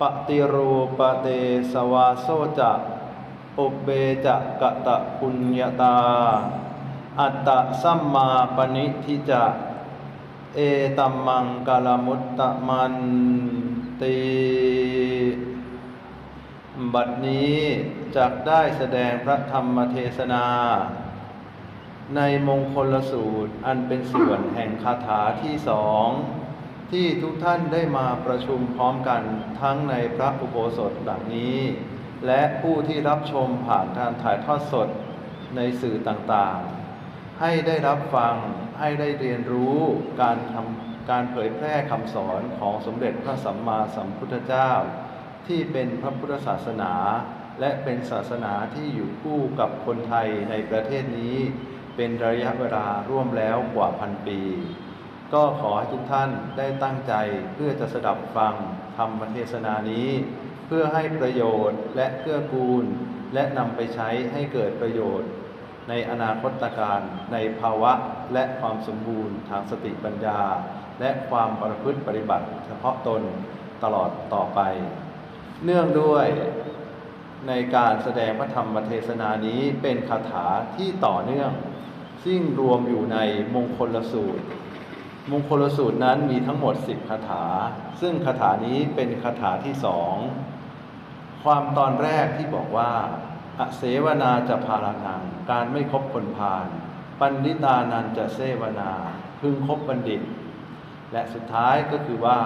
ปฏิรูปเตสวาโซจะอุเบจะกะตะปุญญาตา อัตตะสัมมาปณิทิจะ เอตัมมังกาลมุตตะมันติบัดนี้จักได้แสดงพระธรรมเทศนา ในมงคลสูตรอันเป็นส่วนแห่งคาถาที่สอง ที่ทุกท่านได้มาประชุมพร้อมกันทั้งในพระอุโบสถหลังนี้ และผู้ที่รับชมผ่านการถ่ายทอดสดในสื่อต่างๆ ให้ได้รับฟังให้ได้เรียนรู้การทำการเผยแพร่คำสอนของสมเด็จพระสัมมาสัมพุทธเจ้า ที่เป็นพระพุทธศาสนา และเป็นศาสนาที่อยู่คู่กับคนไทยในประเทศนี้ เป็นระยะเวลาร่วมแล้วกว่าพันปี ก็ขอให้ทุกท่านได้ตั้งใจเพื่อจะสดับฟังธรรมเทศนานี้ เพื่อให้ประโยชน์และเกื้อกูล และนำไปใช้ให้เกิดประโยชน์ ในอนาคตการในภาวะและความสมบูรณ์ทางสติปัญญา และความประพฤติปฏิบัติ เฉพาะตนตลอดต่อไป เนื่องด้วยในการแสดงพระธรรมเทศนานี้เป็นคาถาที่ต่อเนื่อง ซึ่งรวมอยู่ในมงคลสูตร มงคลสูตรนั้นมีทั้งหมด 10คาถา ซึ่งคาถานี้เป็นคาถาที่สอง ความตอนแรกที่บอกว่า อเสวนาจะพารานัง การไม่คบคนพาล ปันิตานันจะเสวนา พึงคบบัณฑิต และสุดท้ายก็คือว่า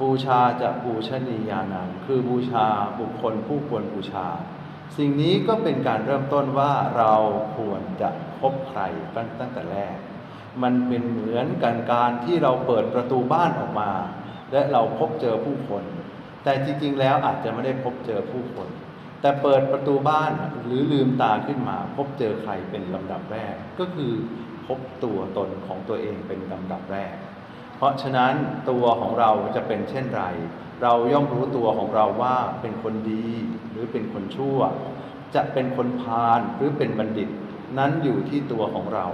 บูชาจะบูชนียานัง คือบูชาบุคคลผู้ควรบูชา สิ่งนี้ก็เป็นการเริ่มต้นว่าเราควรจะคบใครตั้งแต่แรก มันเป็นเหมือนกันการที่เราเปิดประตูบ้านออกมา และเราพบเจอผู้คน แต่จริงๆแล้วอาจจะไม่ได้พบเจอผู้คน แต่เปิดประตูบ้านหรือลืมตาขึ้นมา พบเจอใครเป็นลำดับแรก ก็คือพบตัวตนของตัวเองเป็นลำดับแรก เพราะฉะนั้นตัวของเราจะเป็นเช่นไร เราย่อมรู้ตัวของเราว่าเป็นคนดีหรือเป็นคนชั่ว จะเป็นคนพาลหรือเป็นบัณฑิต นั้นอยู่ที่ตัวของเรา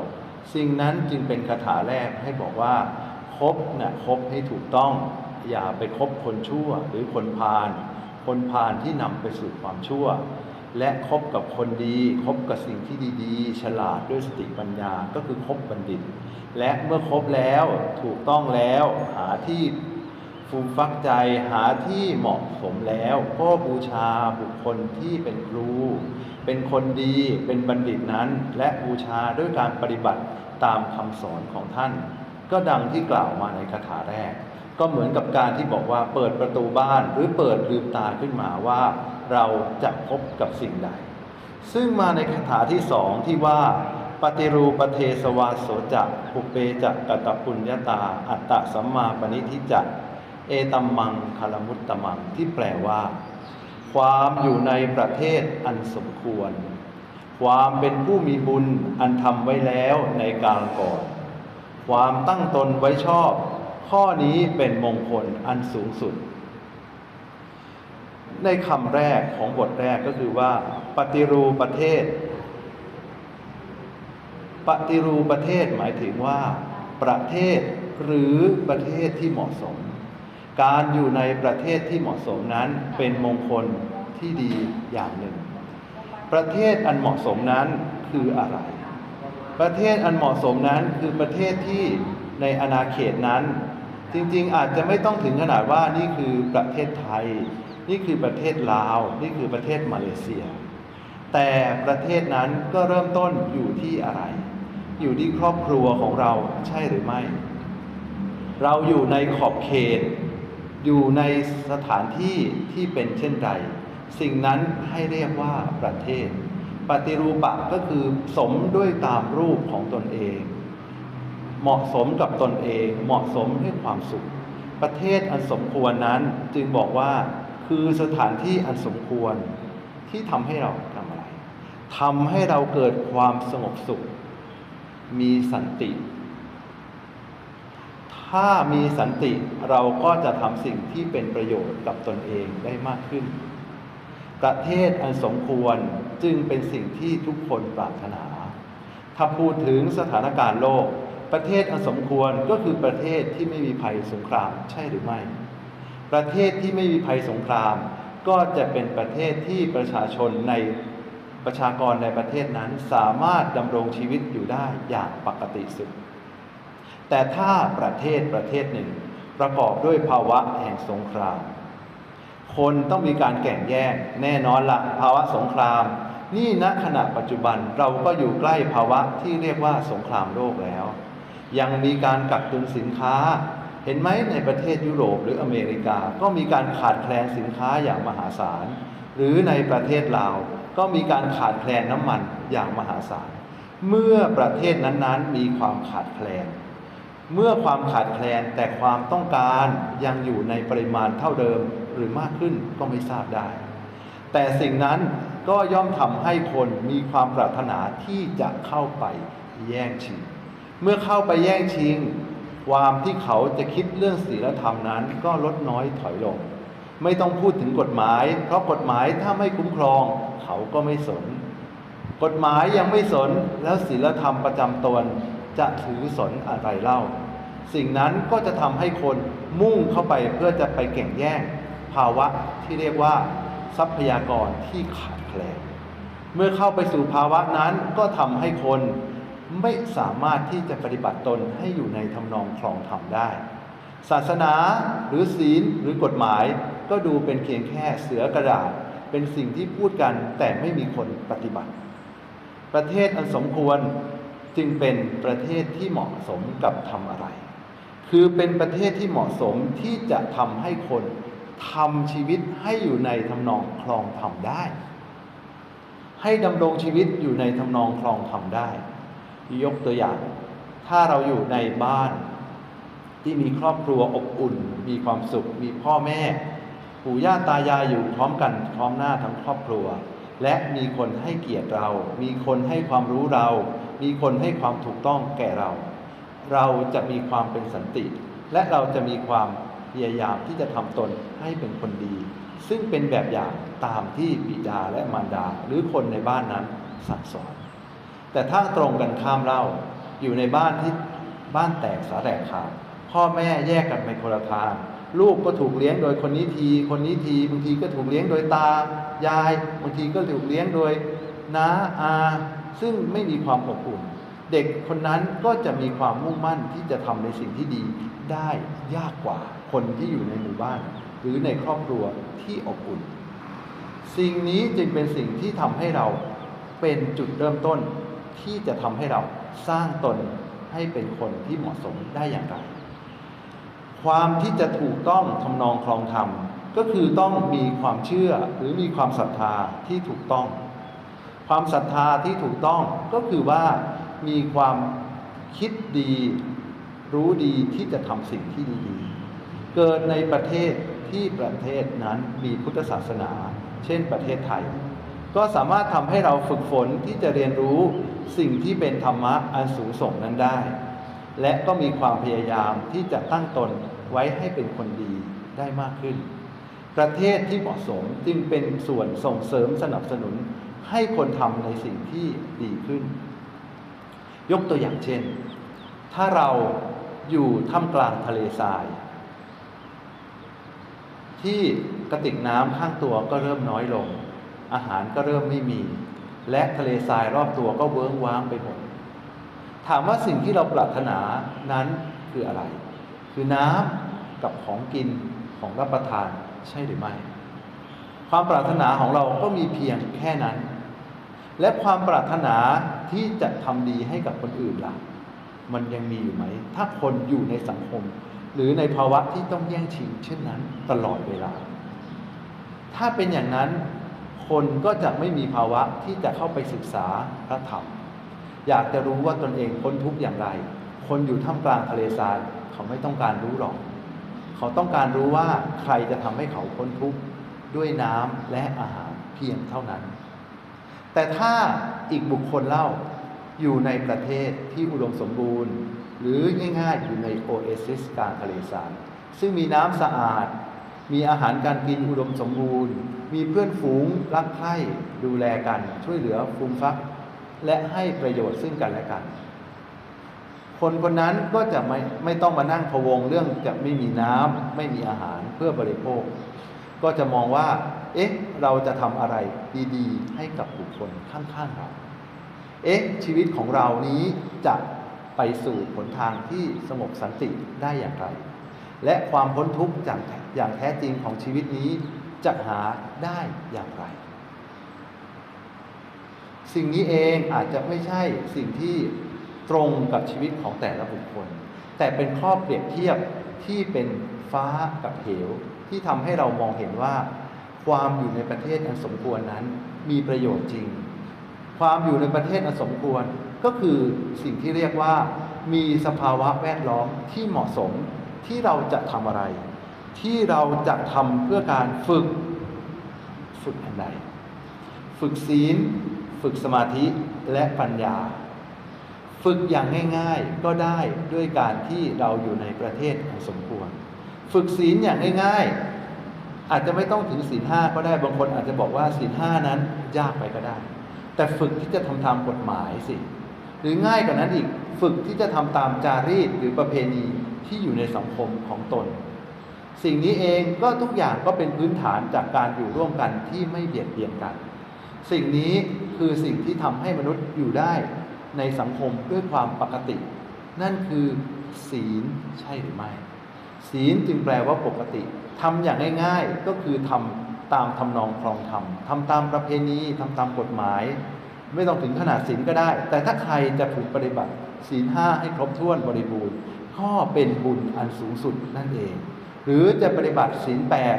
สิ่งนั้นจึงเป็นคาถาแรกให้บอกว่าคบนะ่ะคบให้ถูกต้อง อย่าไปคบคนชั่วหรือคนพาลคนพาลที่นำไปสู่ความชั่ว และคบกับคนดีคบกับสิ่งที่ดีๆ ฉลาดด้วยสติปัญญาก็คือคบบัณฑิต และเมื่อคบแล้วถูกต้องแล้วหาที่ฟูมฟักใจหาที่เหมาะสมแล้ว ก็บูชาบุคคลที่เป็นครู เป็นคนดีเป็นบัณฑิตนั้น และบูชาด้วยการปฏิบัติตามคำสอนของท่าน ก็ดังที่กล่าวมาในคาถาแรก ก็เหมือนกับการที่บอกว่าเปิดประตูบ้านหรือเปิดลืมตาขึ้นมาว่า เราจะพบกับสิ่งใด ซึ่งมาในคาถาที่สองที่ว่าปฏิรูปเทสวาโสจักปุเปจักกตปุญญาตา อัตตะสัมมาปณิทิจักเอตัมมังคารมุตตมังที่แปลว่า ความอยู่ในประเทศอันสมควร ความเป็นผู้มีบุญอันทำไว้แล้วในกาลก่อน ความตั้งตนไว้ชอบ ข้อนี้เป็นมงคลอันสูงสุด ในคำแรกของบทแรกก็คือว่า ปฏิรูประเทศ ปฏิรูประเทศหมายถึงว่า ประเทศหรือประเทศที่เหมาะสม การอยู่ในประเทศที่เหมาะสมนั้นเป็นมงคลที่ดีอย่างหนึ่ง ประเทศอันเหมาะสมนั้นคืออะไร ประเทศอันเหมาะสมนั้นคือประเทศที่ในอาณาเขตนั้น จริงๆ อาจจะไม่ต้องถึงขนาดว่านี่คือประเทศไทย นี่คือประเทศลาว นี่คือประเทศมาเลเซีย แต่ประเทศนั้นก็เริ่มต้นอยู่ที่อะไร อยู่ที่ครอบครัวของเราใช่หรือไม่ เราอยู่ในขอบเขต อยู่ในสถานที่ที่เป็นเช่นไรสิ่งนั้นให้เรียกว่าประเทศ ปฏิรูปะก็คือสมด้วยตามรูปของตนเอง เหมาะสมกับตนเอง เหมาะสมให้ความสุข ประเทศอันสมควรนั้นจึงบอกว่าคือสถานที่อันสมควรที่ทำให้เราทำอะไรทำให้เราเกิดความสงบสุข มีสันติ ถ้ามีสันติเราก็จะทำสิ่งที่เป็นประโยชน์กับตนเองได้มากขึ้น ประเทศอันสมควรจึงเป็นสิ่งที่ทุกคนปรารถนา ถ้าพูดถึงสถานการณ์โลก ประเทศอันสมควรก็คือประเทศที่ไม่มีภัยสงครามใช่หรือไม่ ประเทศที่ไม่มีภัยสงคราม ก็จะเป็นประเทศที่ประชาชนในประชากรในประเทศนั้นสามารถดำรงชีวิตอยู่ได้อย่างปกติสุด แต่ถ้าประเทศประเทศหนึ่ง ประกอบด้วยภาวะแห่งสงคราม คนต้องมีการแข่งแย่งแน่นอนละภาวะสงคราม นี่ณขณะปัจจุบันเราก็อยู่ใกล้ภาวะที่เรียกว่าสงครามโลกแล้ว ยังมีการกักตุนสินค้า เห็นไหมในประเทศยุโรปหรืออเมริกาก็มีการขาดแคลนสินค้าอย่างมหาศาล หรือในประเทศลาวก็มีการขาดแคลนน้ำมันอย่างมหาศาล เมื่อประเทศนั้นๆ มีความขาดแคลน เมื่อความขาดแคลนแต่ความต้องการยังอยู่ในปริมาณเท่าเดิมหรือมากขึ้นก็ไม่ทราบได้ แต่สิ่งนั้นก็ย่อมทำให้คนมีความปรารถนาที่จะเข้าไปแย่งชิง เมื่อเข้าไปแย่งชิง ความที่เขาจะคิดเรื่องศีลธรรมนั้นก็ลดน้อยถอยลง ไม่ต้องพูดถึงกฎหมาย เพราะกฎหมายถ้าไม่คุ้มครอง เขาก็ไม่สน กฎหมายยังไม่สนแล้วศีลธรรมประจำตน จะถือสนอะไรเล่า สิ่งนั้นก็จะทำให้คนมุ่งเข้าไปเพื่อจะไปแข่งแย่ง ภาวะที่เรียกว่า ทรัพยากรที่ขาดแคลนเมื่อเข้าไปสู่ภาวะนั้นก็ทำให้คนไม่สามารถที่จะปฏิบัติตนให้อยู่ในทำนองคลองธรรมได้ ศาสนาหรือศีลหรือกฎหมาย ก็ดูเป็นเพียงแค่เสือกระดาษ เป็นสิ่งที่พูดกันแต่ไม่มีคนปฏิบัติ ประเทศอันสมควร จึงเป็นประเทศที่เหมาะสมกับทำอะไร คือเป็นประเทศที่เหมาะสมที่จะทำให้คนทำชีวิตให้อยู่ในทำนองคลองธรรมได้ ให้ดำรงชีวิตอยู่ในทำนองคลองธรรมได้ ยกตัวอย่าง ถ้าเราอยู่ในบ้านที่มีครอบครัวอบอุ่น มีความสุข มีพ่อแม่ ปู่ย่าตายายอยู่พร้อมกันพร้อมหน้าทั้งครอบครัว และมีคนให้เกียรติเรา มีคนให้ความรู้เรา มีคนให้ความถูกต้องแก่เรา เราจะมีความเป็นสันติ และเราจะมีความพยายามที่จะทำตนให้เป็นคนดี ซึ่งเป็นแบบอย่างตามที่บิดาและมารดา หรือคนในบ้านนั้นสั่งสอน แต่ถ้าตรงกันข้ามเล่าอยู่ในบ้านที่บ้านแตกสาแตกขาดพ่อแม่แยกกันไปคนละทางลูกก็ถูกเลี้ยงโดยคนนี้ที คนนี้ทีบางทีก็ถูกเลี้ยงโดยตา ยาย บางทีก็ถูกเลี้ยงโดยน้าอา ซึ่งไม่มีความอบอุ่น เด็กคนนั้นก็จะมีความมุ่งมั่นที่จะทำในสิ่งที่ดีได้ยากกว่าคนที่อยู่ในหมู่บ้าน หรือในครอบครัวที่อบอุ่น สิ่งนี้จึงเป็นสิ่งที่ทำให้เราเป็นจุดเริ่มต้นที่จะทำให้เราสร้างตนให้เป็นคนที่เหมาะสมได้อย่างไร ความที่จะถูกต้องทำนองคลองธรรมก็คือต้องมีความเชื่อหรือมีความศรัทธาที่ถูกต้อง ความศรัทธาที่ถูกต้องก็คือว่ามีความคิดดี รู้ดีที่จะทำสิ่งที่ดี เกิดในประเทศที่ประเทศนั้นมีพุทธศาสนา เช่นประเทศไทย ก็สามารถทำให้เราฝึกฝนที่จะเรียนรู้สิ่งที่เป็นธรรมะอันสูงส่งนั้นได้ และก็มีความพยายามที่จะตั้งตนไว้ให้เป็นคนดีได้มากขึ้น ประเทศที่เหมาะสมจึงเป็นส่วนส่งเสริมสนับสนุน ให้คนทำในสิ่งที่ดีขึ้น ยกตัวอย่างเช่น ถ้าเราอยู่ท่ามกลางทะเลทราย ที่กระติกน้ำข้างตัวก็เริ่มน้อยลง อาหารก็เริ่มไม่มี และทะเลทรายรอบตัวก็เวิ้งว้างไปหมดถามว่าสิ่งที่เราปรารถนานั้นคืออะไร คือน้ำกับของกินของรับประทานใช่หรือไม่ ความปรารถนาของเราก็มีเพียงแค่นั้น และความปรารถนาที่จะทำดีให้กับคนอื่นล่ะ มันยังมีอยู่ไหม ถ้าคนอยู่ในสังคม หรือในภาวะที่ต้องแย่งชิง เช่นนั้น ตลอดเวลา ถ้าเป็นอย่างนั้น คนก็จะไม่มีภาวะที่จะเข้าไปศึกษาพระธรรม อยากจะรู้ว่าตนเองพ้นทุกข์อย่างไร คนอยู่ท่ามกลางทะเลทราย เขาไม่ต้องการรู้หรอก เขาต้องการรู้ว่าใครจะทำให้เขาพ้นทุกข์ด้วยน้ำและอาหารเพียงเท่านั้น แต่ถ้าอีกบุคคลเล่าอยู่ในประเทศที่อุดมสมบูรณ์ หรือง่ายๆอยู่ในโอเอซิสกลางทะเลทรายซึ่งมีน้ำสะอาด มีอาหารการกินอุดมสมบูรณ์ มีเพื่อนฝูงรักใคร่ดูแลกัน ช่วยเหลือฟูมฟัก และให้ประโยชน์ซึ่งกันและกัน คนคนนั้นก็จะไม่ไม่ต้องมานั่งพะวงเรื่องจะไม่มีน้ำไม่มีอาหารเพื่อบริโภค ก็จะมองว่า เอ๊ะ เราจะทำอะไรดีๆ ให้กับบุคคลข้างๆเรา เอ๊ะ ชีวิตของเรานี้จะไปสู่หนทางที่สงบสันติได้อย่างไร และความพ้นทุกข์อย่างแท้จริงของชีวิตนี้จะหาได้อย่างไร สิ่งนี้เองอาจจะไม่ใช่สิ่งที่ตรงกับชีวิตของแต่ละบุคคล แต่เป็นข้อเปรียบเทียบที่เป็นฟ้ากับเหว ที่ทำให้เรามองเห็นว่า ความอยู่ในประเทศอันสมควรนั้นมีประโยชน์จริง ความอยู่ในประเทศอันสมควรก็คือสิ่งที่เรียกว่ามีสภาวะแวดล้อมที่เหมาะสมที่เราจะทำอะไร ที่เราจะทำเพื่อการฝึกฝึกอันใดฝึกศีล ฝึกสมาธิและปัญญา ฝึกอย่างง่าย ๆก็ได้ด้วยการที่เราอยู่ในประเทศอันสมควร ฝึกศีลอย่างง่าย ๆ อาจจะไม่ต้องถึงศีลห้าก็ได้บางคนอาจจะบอกว่าศีลห้านั้นยากไปก็ได้ แต่ฝึกที่จะทำตามกฎหมายสิ หรือง่ายกว่านั้นอีกฝึกที่จะทำตามจารีตหรือประเพณีที่อยู่ในสังคมของตน สิ่งนี้เองก็ทุกอย่างก็เป็นพื้นฐานจากการอยู่ร่วมกันที่ไม่เบียดเบียนกัน สิ่งนี้คือสิ่งที่ทำให้มนุษย์อยู่ได้ในสังคมด้วยความปกติ นั่นคือศีลใช่หรือไม่ ศีลจึงแปลว่าปกติทำอย่างง่ายๆก็คือทำตามทำนองครองธรรมทำตามประเพณีทำตามกฎหมาย ไม่ต้องถึงขนาดศีลก็ได้ แต่ถ้าใครจะฝึกปฏิบัติศีลห้าให้ครบถ้วนบริบูรณ์ก็เป็นบุญอันสูงสุดนั่นเอง หรือจะปฏิบัติศีลแปด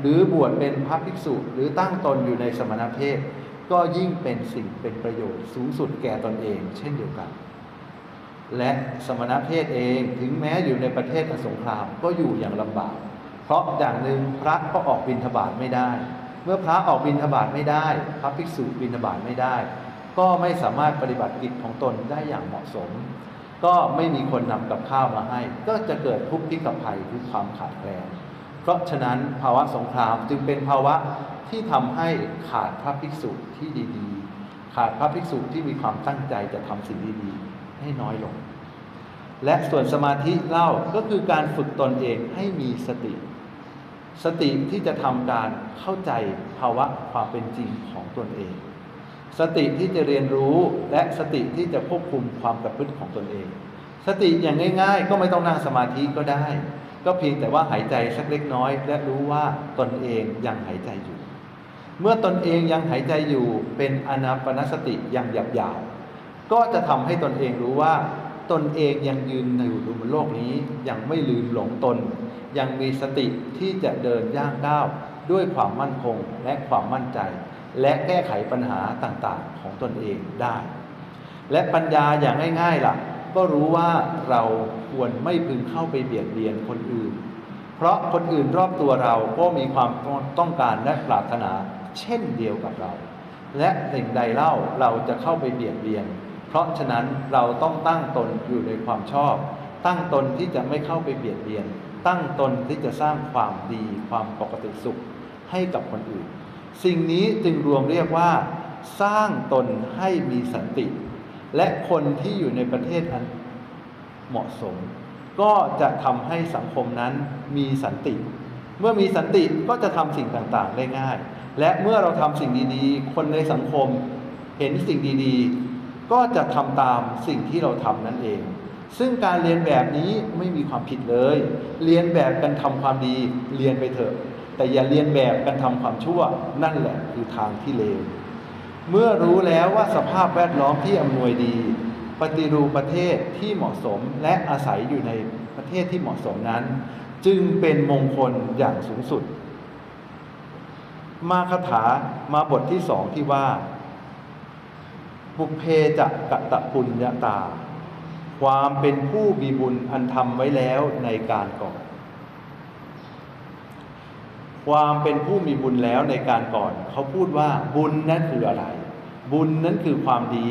หรือบวชเป็นพระภิกษุ หรือตั้งตนอยู่ในสมณเพศก็ยิ่งเป็นสิ่งเป็นประโยชน์สูงสุดแก่ตนเอง เช่นเดียวกัน และสมณเพศเองถึงแม้อยู่ในประเทศสงครามก็อยู่อย่างลำบาก เพราะอย่างหนึ่งพระก็ออกบิณฑบาตไม่ได้ เมื่อพระออกบิณฑบาตไม่ได้ พระภิกษุบิณฑบาตไม่ได้ ก็ไม่สามารถปฏิบัติกิจของตนได้อย่างเหมาะสม ก็ไม่มีคนนำกับข้าวมาให้ ก็จะเกิดทุกข์พิกภัยคือความขาดแคลนเพราะฉะนั้นภาวะสงครามจึงเป็นภาวะที่ทำให้ขาดพระภิกษุที่ดีๆ ขาดพระภิกษุที่มีความตั้งใจจะทำสิ่งดีๆ ให้น้อยลง และส่วนสมาธิเล่าก็คือการฝึกตนเองให้มีสติ สติที่จะทำการเข้าใจภาวะความเป็นจริงของตนเอง สติที่จะเรียนรู้และสติที่จะควบคุมความประพฤติของตนเอง สติอย่างง่าย ๆ ก็ไม่ต้องนั่งสมาธิก็ได้ ก็เพียงแต่ว่าหายใจสักเล็กน้อย และรู้ว่าตนเองยังหายใจอยู่ เมื่อตนเองยังหายใจอยู่เป็นอนาปนสติอย่างหยาบๆก็จะทำให้ตนเองรู้ว่า ตนเองยังยืนอยู่บนโลกนี้ยังไม่ลืมหลงตน ยังมีสติที่จะเดินย่างก้าวด้วยความมั่นคงและความมั่นใจ และแก้ไขปัญหาต่างๆ ของตนเองได้ และปัญญาอย่างง่ายๆล่ะ ก็รู้ว่าเราควรไม่พึงเข้าไปเบียดเบียนคนอื่น เพราะคนอื่นรอบตัวเราก็มีความต้องการและปรารถนาเช่นเดียวกับเรา และสิ่งใดเล่าเราจะเข้าไปเบียดเบียน เพราะฉะนั้นเราต้องตั้งตนอยู่ในความชอบ ตั้งตนที่จะไม่เข้าไปเบียดเบียน ตั้งตนที่จะสร้างความดีความปกติสุขให้กับคนอื่น สิ่งนี้จึงรวมเรียกว่า สร้างตนให้มีสันติ และคนที่อยู่ในประเทศอันเหมาะสม ก็จะทำให้สังคมนั้นมีสันติ เมื่อมีสันติก็จะทำสิ่งต่างๆได้ง่าย และเมื่อเราทำสิ่งดีๆ คนในสังคมเห็นสิ่งดีๆ ก็จะทำตามสิ่งที่เราทำนั่นเอง ซึ่งการเรียนแบบนี้ไม่มีความผิดเลย เรียนแบบกันทำความดีเรียนไปเถอะ แต่อย่าเรียนแบบกันทำความชั่วนั่นแหละคือทางที่เลวเมื่อรู้แล้วว่าสภาพแวดล้อมที่อำนวยดี ปฏิรูปประเทศที่เหมาะสมและอาศัยอยู่ในประเทศที่เหมาะสมนั้น จึงเป็นมงคลอย่างสูงสุด มาคาถามาบทที่สองที่ว่า บุพเพจะกะตะปุญญาตา ความเป็นผู้มีบุญอันทำไว้แล้วในการก่อน ความเป็นผู้มีบุญแล้วในการก่อน เขาพูดว่าบุญนั้นคืออะไร บุญนั้นคือความดี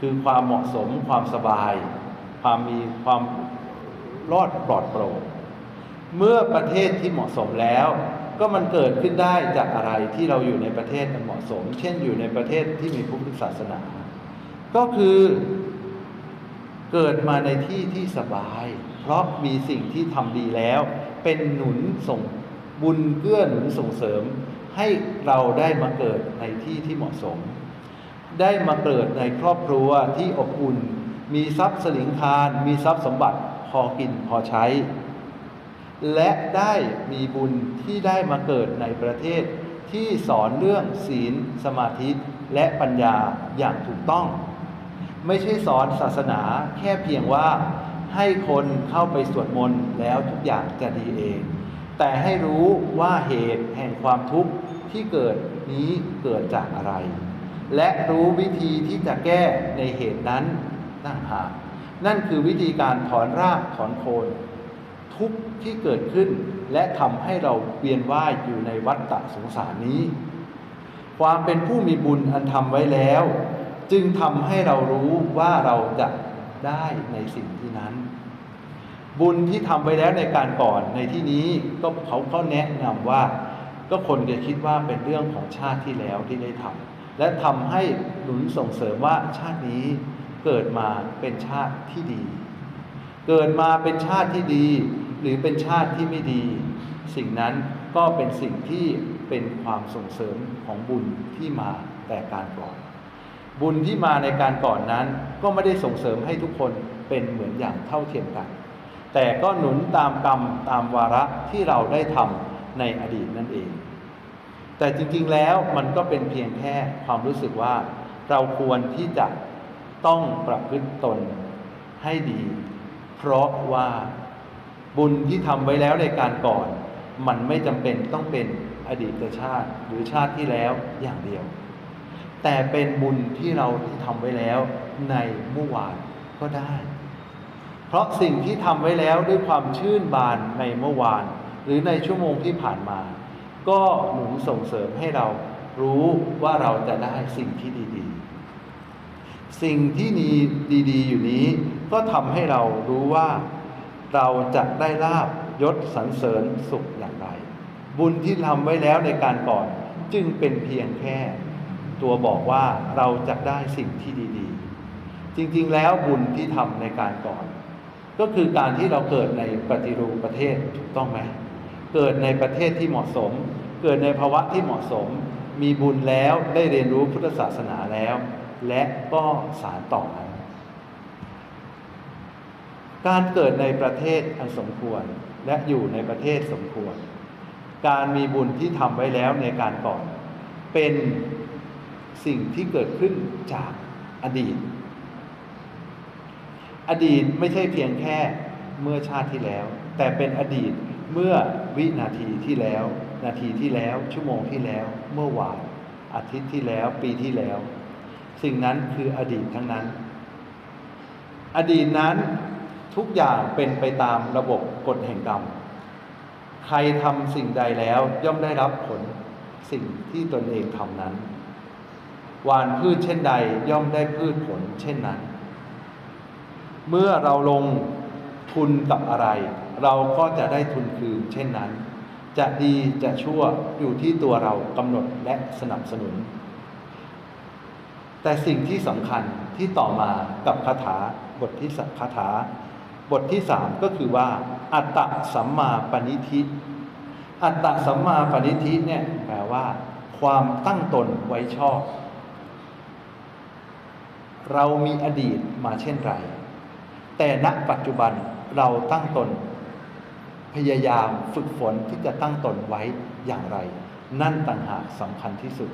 คือความเหมาะสม ความสบาย ความมีความรอดปลอดโปร่งเมื่อประเทศที่เหมาะสมแล้ว ก็มันเกิดขึ้นได้จากอะไรที่เราอยู่ในประเทศมันเหมาะสม เช่นอยู่ในประเทศที่มีพุทธศาสนา ก็คือเกิดมาในที่ที่สบาย เพราะมีสิ่งที่ทำดีแล้ว เป็นหนุนส่งบุญเกื้อหนุนส่งเสริม ให้เราได้มาเกิดในที่ที่เหมาะสม ได้มาเกิดในครอบครัวที่อบอุ่น มีทรัพย์สลิงคาร มีทรัพย์สมบัติพอกินพอใช้ และได้มีบุญที่ได้มาเกิดในประเทศที่สอนเรื่องศีล สมาธิ และปัญญาอย่างถูกต้อง ไม่ใช่สอนศาสนาแค่เพียงว่าให้คนเข้าไปสวดมนต์แล้วทุกอย่างจะดีเอง แต่ให้รู้ว่าเหตุแห่งความทุกข์ที่เกิดนี้เกิดจากอะไร และรู้วิธีที่จะแก้ในเหตุนั้นนั่งหากนั่นคือวิธีการถอนรากถอนโคนทุกข์ที่เกิดขึ้น และทำให้เราเวียนว่ายอยู่ในวัฏฏะสงสารนี้ ความเป็นผู้มีบุญอันทำไว้แล้ว จึงทำให้เรารู้ว่าเราจะได้ในสิ่งที่นั้น บุญที่ทำไว้แล้วในการก่อนในที่นี้ก็เขาเขาแนะนำว่า ก็คนจะคิดว่าเป็นเรื่องของชาติที่แล้วที่ได้ทำและทำให้หนุนส่งเสริมว่าชาตินี้เกิดมาเป็นชาติที่ดี เกิดมาเป็นชาติที่ดี หรือเป็นชาติที่ไม่ดี สิ่งนั้นก็เป็นสิ่งที่เป็นความส่งเสริมของบุญที่มาแต่การก่อน บุญที่มาในการก่อนนั้นก็ไม่ได้ส่งเสริมให้ทุกคนเป็นเหมือนอย่างเท่าเทียมกัน แต่ก็หนุนตามกรรมตามวาระที่เราได้ทำในอดีตนั่นเอง แต่จริงๆแล้วมันก็เป็นเพียงแค่ความรู้สึกว่า เราควรที่จะต้องประพฤติตนให้ดี เพราะว่าบุญที่ทำไว้แล้วในการก่อน มันไม่จำเป็นต้องเป็นอดีตชาติหรือชาติที่แล้วอย่างเดียว แต่เป็นบุญที่เราที่ทำไว้แล้วในเมื่อวานก็ได้ เพราะสิ่งที่ทำไว้แล้วด้วยความชื่นบานในเมื่อวาน หรือในชั่วโมงที่ผ่านมา ก็หนุนส่งเสริมให้เรารู้ว่าเราจะได้สิ่งที่ดีๆ สิ่งที่ดีดีๆ อยู่นี้ก็ทำให้เรารู้ว่าเราจะได้ลาบยศสรรเสริญสุขอย่างไร บุญที่ทำไว้แล้วในการก่อนจึงเป็นเพียงแค่ ตัวบอกว่าเราจะได้สิ่งที่ดีๆ จริงๆ แล้วบุญที่ทำในการก่อน ก็คือการที่เราเกิดในปฏิรูปประเทศถูกต้องไหมเกิดในประเทศที่เหมาะสม เกิดในภาวะที่เหมาะสม มีบุญแล้วได้เรียนรู้พุทธศาสนาแล้ว และก็สารต่อนั้น การเกิดในประเทศอันสมควรและอยู่ในประเทศสมควร การมีบุญที่ทำไว้แล้วในการก่อน เป็น สิ่งที่เกิดขึ้นจากอดีต อดีตไม่ใช่เพียงแค่เมื่อชาติที่แล้ว แต่เป็นอดีตเมื่อวินาทีที่แล้ว นาทีที่แล้ว ชั่วโมงที่แล้ว เมื่อวานอาทิตย์ที่แล้ว ปีที่แล้ว สิ่งนั้นคืออดีตทั้งนั้น อดีตนั้นทุกอย่างเป็นไปตามระบบกฎแห่งกรรม ใครทำสิ่งใดแล้วย่อมได้รับผลสิ่งที่ตนเองทำนั้น หวานพืชเช่นใดย่อมได้พืชผลเช่นนั้น เมื่อเราลงทุนกับอะไร เราก็จะได้ทุนคืนเช่นนั้น จะดีจะชั่วอยู่ที่ตัวเรากำหนดและสนับสนุน แต่สิ่งที่สำคัญที่ต่อมากับคาถาบทที่คาถา บทที่สามก็คือว่า อัตตะสัมมาปณิธิ อัตตะสัมมาปณิธิเนี่ยแปลว่า ความตั้งตนไว้ชอบ เรามีอดีตมาเช่นไร แต่ณปัจจุบันเราตั้งตน พยายามฝึกฝนที่จะตั้งตนไว้อย่างไร นั่นต่างหากสำคัญที่สุด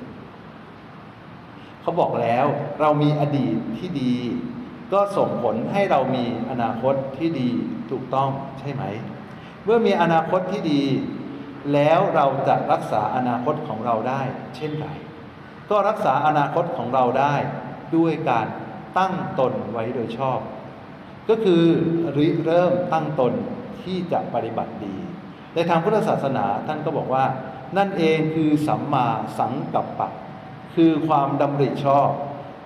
เขาบอกแล้วเรามีอดีตที่ดี ก็ส่งผลให้เรามีอนาคตที่ดีถูกต้องใช่ไหม เมื่อมีอนาคตที่ดี แล้วเราจะรักษาอนาคตของเราได้ เช่นไรก็รักษาอนาคตของเราได้ ด้วยการตั้งตนไว้โดยชอบ ก็คือริเริ่มตั้งตนที่จะปฏิบัติดี ในทางพุทธศาสนาท่านก็บอกว่า นั่นเองคือสัมมาสังกัปปะ คือความดำริชอบ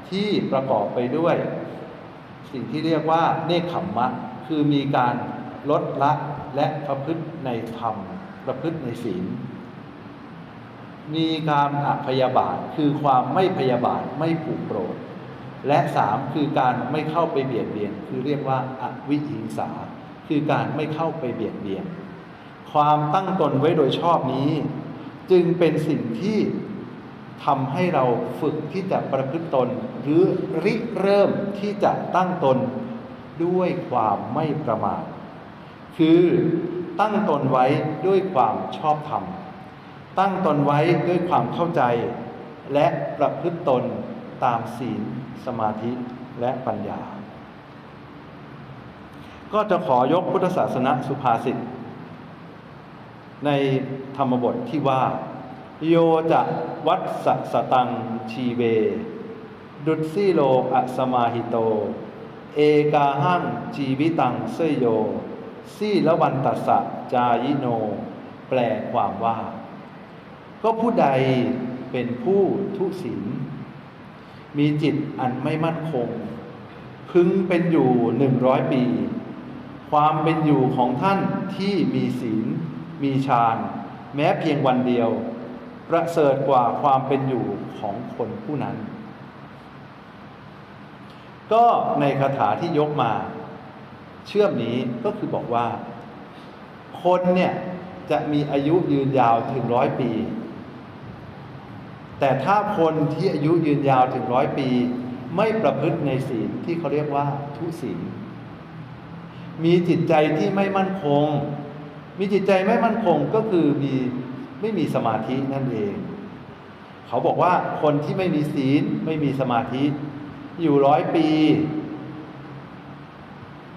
ที่ประกอบไปด้วย สิ่งที่เรียกว่าเนคขมมะ คือมีการลดละและประพฤติในธรรม ประพฤติในศีล มีการอพยาบาท คือความไม่พยาบาทไม่ผูกโกรธ และสามคือการไม่เข้าไปเบียดเบียน คือเรียกว่าอวิหิงสา คือการไม่เข้าไปเบียดเบียน ความตั้งตนไว้โดยชอบนี้ จึงเป็นสิ่งที่ทำให้เราฝึกที่จะประพฤติตน หรือริเริ่มที่จะตั้งตนด้วยความไม่ประมาท คือตั้งตนไว้ด้วยความชอบธรรม ตั้งตนไว้ด้วยความเข้าใจ และประพฤติตนตามศีล สมาธิและปัญญา ก็จะขอยกพุทธศาสนสุภาษิตในธรรมบทที่ว่า โยจะวัดสสตังชีเว ดุดซี่โลอสมาหิโต เอกาหังชีวิตังเสยโยซี่ละวันตัสสะจายิโน แปลความว่า ก็ผู้ใดเป็นผู้ทุศีล มีจิตอันไม่มั่นคง พึงเป็นอยู่หนึ่งร้อยปี ความเป็นอยู่ของท่านที่มีศีล มีฌาน แม้เพียงวันเดียว ประเสริฐกว่าความเป็นอยู่ของคนผู้นั้น ก็ในคาถาที่ยกมา เชื่อมนี้ก็คือบอกว่า คนเนี่ยจะมีอายุยืนยาวถึงร้อยปี แต่ถ้าคนที่อายุยืนยาวถึงร้อยปี ไม่ประพฤติในศีลที่เขาเรียกว่าทุศีล มีจิตใจที่ไม่มั่นคง มีจิตใจไม่มั่นคงก็คือมีไม่มีสมาธินั่นเอง เขาบอกว่าคนที่ไม่มีศีลไม่มีสมาธิ อยู่ร้อยปี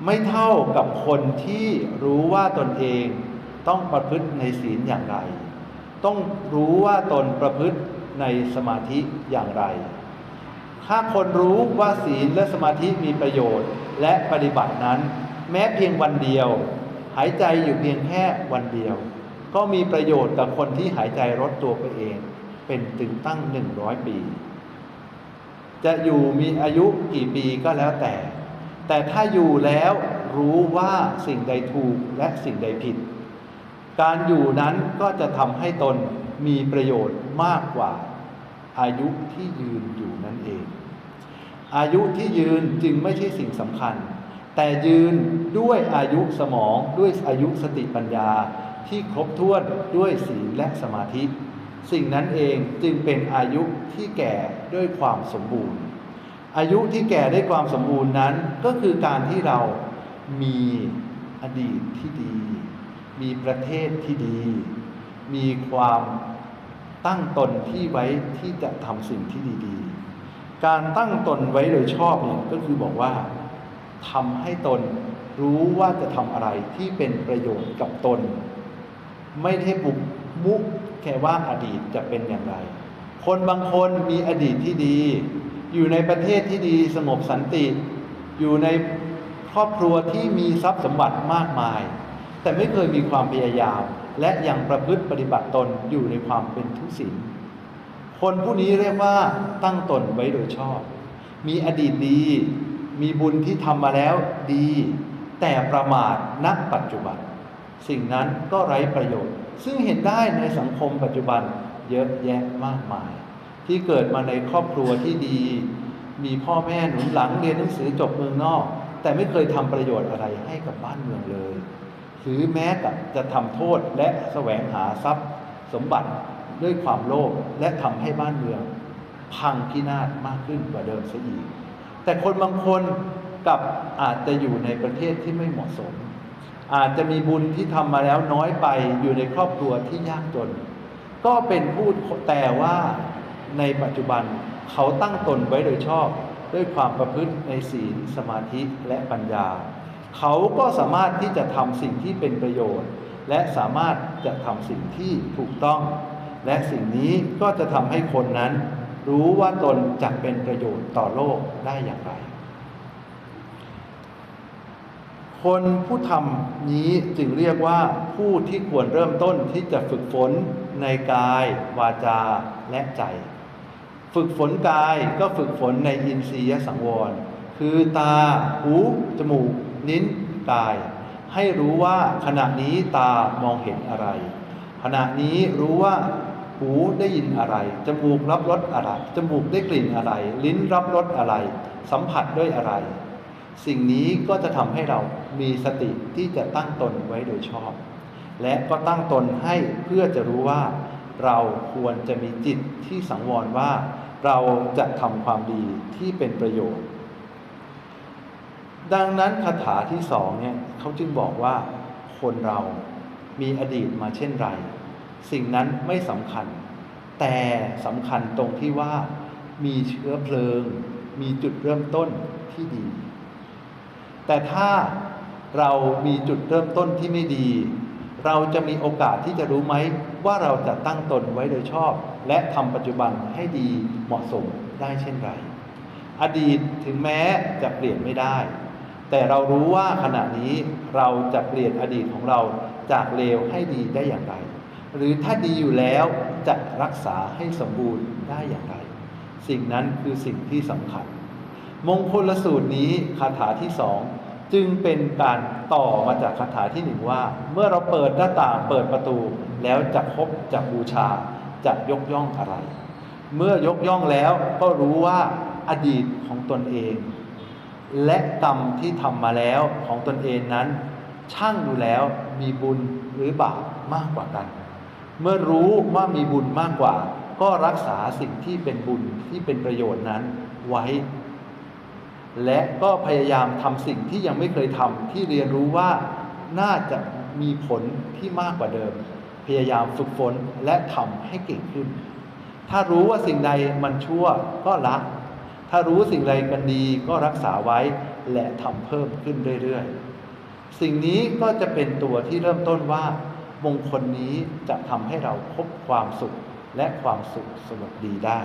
ไม่เท่ากับคนที่รู้ว่าตนเองต้องประพฤติในศีลอย่างไร ต้องรู้ว่าตนประพฤติ ในสมาธิอย่างไร ถ้าคนรู้ว่าศีลและสมาธิมีประโยชน์และปฏิบัตินั้น แม้เพียงวันเดียว หายใจอยู่เพียงแค่วันเดียว ก็มีประโยชน์กับคนที่หายใจลดตัวไปเอง เป็นถึงตั้งหนึ่งร้อยปี จะอยู่มีอายุกี่ปีก็แล้วแต่ แต่ถ้าอยู่แล้วรู้ว่าสิ่งใดถูกและสิ่งใดผิด การอยู่นั้นก็จะทำให้ตนมีประโยชน์มากกว่า อายุที่ยืนอยู่นั่นเอง อายุที่ยืนจึงไม่ใช่สิ่งสำคัญ แต่ยืนด้วยอายุสมองด้วยอายุสติปัญญาที่ครบถ้วนด้วยศีลและสมาธิ สิ่งนั้นเองจึงเป็นอายุที่แก่ด้วยความสมบูรณ์ อายุที่แก่ด้วยความสมบูรณ์นั้นก็คือการที่เรามีอดีตที่ดี มีประเทศที่ดี มีความ ตั้งตนที่ไว้ที่จะทำสิ่งที่ดี ๆ การตั้งตนไว้โดยชอบเนี่ยก็คือบอกว่าทำให้ตนรู้ว่าจะทำอะไรที่เป็นประโยชน์กับตน ไม่ได้บุกมุกแค่ว่าอดีตจะเป็นอย่างไร คนบางคนมีอดีตที่ดี อยู่ในประเทศที่ดีสงบสันติ อยู่ในครอบครัวที่มีทรัพย์สมบัติมากมาย แต่ไม่เคยมีความพยายาม และยังประพฤติปฏิบัติตนอยู่ในความเป็นทุศีลคนผู้นี้เรียกว่าตั้งตนไว้โดยชอบ มีอดีตดี มีบุญที่ทำมาแล้วดี แต่ประมาทณปัจจุบัน สิ่งนั้นก็ไร้ประโยชน์ ซึ่งเห็นได้ในสังคมปัจจุบันเยอะแยะมากมาย ที่เกิดมาในครอบครัวที่ดี มีพ่อแม่หนุนหลังเรียนหนังสือจบเมืองนอก แต่ไม่เคยทำประโยชน์อะไรให้กับบ้านเมืองเลย หรือแม้แต่จะทำโทษและแสวงหาทรัพย์สมบัติด้วยความโลภและทำให้บ้านเมือง พังพินาศมากขึ้นกว่าเดิมซะอีก แต่คนบางคนกับอาจจะอยู่ในประเทศที่ไม่เหมาะสม อาจจะมีบุญที่ทำมาแล้วน้อยไปอยู่ในครอบครัวที่ยากจน ก็เป็นผู้แต่ว่าในปัจจุบันเขาตั้งตนไว้โดยชอบ ด้วยความประพฤติในศีลสมาธิและปัญญา เขาก็สามารถที่จะทำสิ่งที่เป็นประโยชน์ และสามารถจะทำสิ่งที่ถูกต้อง และสิ่งนี้ก็จะทำให้คนนั้น รู้ว่าตนจะเป็นประโยชน์ต่อโลกได้อย่างไร คนผู้ทำนี้จึงเรียกว่าผู้ที่ควรเริ่มต้นที่จะฝึกฝนในกาย วาจาและใจ ฝึกฝนกายก็ฝึกฝนในอินทรียสังวร คือตา หู จมูก นิ้นกาย ให้รู้ว่าขณะนี้ตามองเห็นอะไร ขณะนี้รู้ว่าหูได้ยินอะไร จมูกรับรสอะไร จมูกได้กลิ่นอะไร ลิ้นรับรสอะไร สัมผัสด้วยอะไร สิ่งนี้ก็จะทำให้เรามีสติที่จะตั้งตนไว้โดยชอบ และก็ตั้งตนให้เพื่อจะรู้ว่า เราควรจะมีจิตที่สังวรว่า เราจะทำความดีที่เป็นประโยชน์ ดังนั้นคาถาที่สองเนี่ยเขาจึงบอกว่าคนเรามีอดีตมาเช่นไร สิ่งนั้นไม่สำคัญ แต่สำคัญตรงที่ว่ามีเชื้อเพลิง มีจุดเริ่มต้นที่ดี แต่ถ้าเรามีจุดเริ่มต้นที่ไม่ดี เราจะมีโอกาสที่จะรู้ไหมว่าเราจะตั้งตนไว้โดยชอบ และทำปัจจุบันให้ดีเหมาะสมได้เช่นไร อดีตถึงแม้จะเปลี่ยนไม่ได้ แต่เรารู้ว่าขณะนี้เราจะเปลี่ยนอดีตของเราจากเลวให้ดีได้อย่างไร หรือถ้าดีอยู่แล้วจะรักษาให้สมบูรณ์ได้อย่างไร สิ่งนั้นคือสิ่งที่สำคัญ มงคลสูตรนี้คาถาที่สองจึงเป็นการต่อมาจากคาถาที่หนึ่งว่า เมื่อเราเปิดหน้าต่างเปิดประตู แล้วจะพบจะบูชาจะยกย่องอะไร เมื่อยกย่องแล้วก็รู้ว่าอดีตของตนเอง และกรรมที่ทำมาแล้วของตนเองนั้น ช่างดูแล้วมีบุญหรือบาปมากกว่ากัน เมื่อรู้ว่ามีบุญมากกว่า ก็รักษาสิ่งที่เป็นบุญที่เป็นประโยชน์นั้นไว้ และก็พยายามทำสิ่งที่ยังไม่เคยทำที่เรียนรู้ว่าน่าจะมีผลที่มากกว่าเดิม พยายามฝึกฝนและทำให้เก่งขึ้น ถ้ารู้ว่าสิ่งใดมันชั่วก็ละ ถ้ารู้สิ่งใดกันดีก็รักษาไว้และทำเพิ่มขึ้นเรื่อยๆ สิ่งนี้ก็จะเป็นตัวที่เริ่มต้นว่า มงคลนี้จะทำให้เราพบความสุขและความสุขสงบดีได้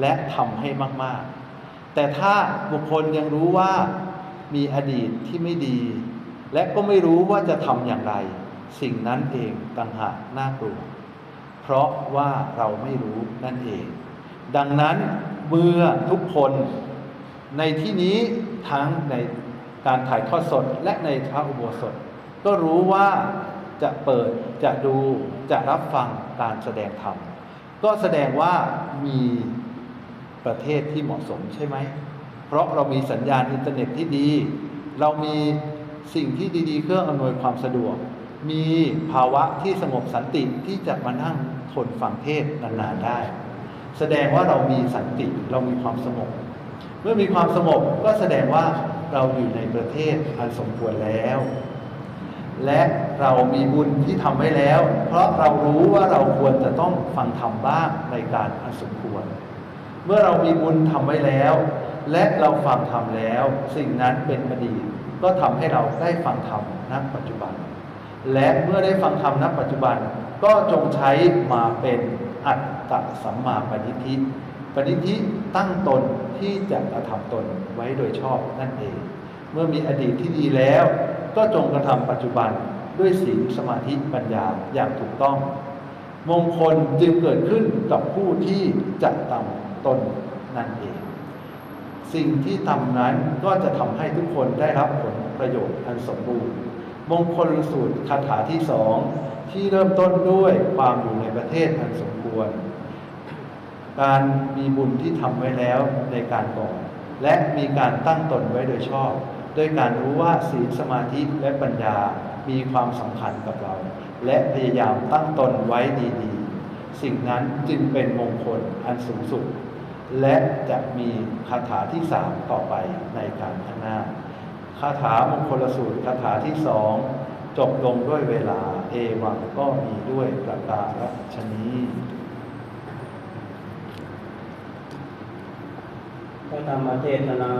และทำให้มากๆ แต่ถ้าบุคคลยังรู้ว่ามีอดีตที่ไม่ดี และก็ไม่รู้ว่าจะทำอย่างไร สิ่งนั้นเองต่างหากน่ากลัว เพราะว่าเราไม่รู้นั่นเอง ดังนั้น เมื่อทุกคนในที่นี้ทั้งในการถ่ายทอดสดและในพระอุโบสถ ก็รู้ว่าจะเปิดจะดูจะรับฟังการแสดงธรรม ก็แสดงว่ามีประเทศที่เหมาะสมใช่ไหม เพราะเรามีสัญญาณอินเทอร์เน็ตที่ดี เรามีสิ่งที่ดีๆ เครื่องอำนวยความสะดวก มีภาวะที่สงบสันติที่จะมานั่งทนฟังเทศนานๆได้ แสดงว่าเรามีสันติเรามีความสงบเมื่อมีความสงบก็แสดงว่าเราอยู่ในประเทศอันสมควรแล้ว และเรามีบุญที่ทำไว้แล้ว เพราะเรารู้ว่าเราควรจะต้องฟังธรรมบ้างในการอันสมควร เมื่อเรามีบุญทำไว้แล้ว และเราฟังธรรมแล้ว สิ่งนั้นเป็นอดีตก็ทำให้เราได้ฟังธรรมณปัจจุบัน และเมื่อได้ฟังธรรมณปัจจุบันก็จงใช้มาเป็นอัต ตะสัมมาปณิธิปณิธิตั้งตนที่จะกระทำตนไว้โดยชอบนั่นเอง เมื่อมีอดีตที่ดีแล้ว ก็จงกระทำปัจจุบันด้วยศีลสมาธิปัญญาอย่างถูกต้อง มงคลจึงเกิดขึ้นกับผู้ที่จะทำตนนั่นเอง สิ่งที่ทำนั้นก็จะทำให้ทุกคนได้รับผลประโยชน์อันสมบูรณ์มงคลสูตรคาถาที่สองที่เริ่มต้นด้วยความอยู่ในประเทศอันสมควร การมีบุญที่ทำไว้แล้วในการก่อนและมีการตั้งตนไว้โดยชอบ ด้วยการรู้ว่าศีลสมาธิและปัญญามีความสำคัญกับเรา และพยายามตั้งตนไว้ดีๆ สิ่งนั้นจึงเป็นมงคลอันสูงสุด และจะมีคาถาที่สามต่อไปในการข้างหน้าคาถามงคลสูตรคาถาที่สองจบลงด้วยเวลาเอวังก็มีด้วยประการฉนี้ ระธรรมเทศนา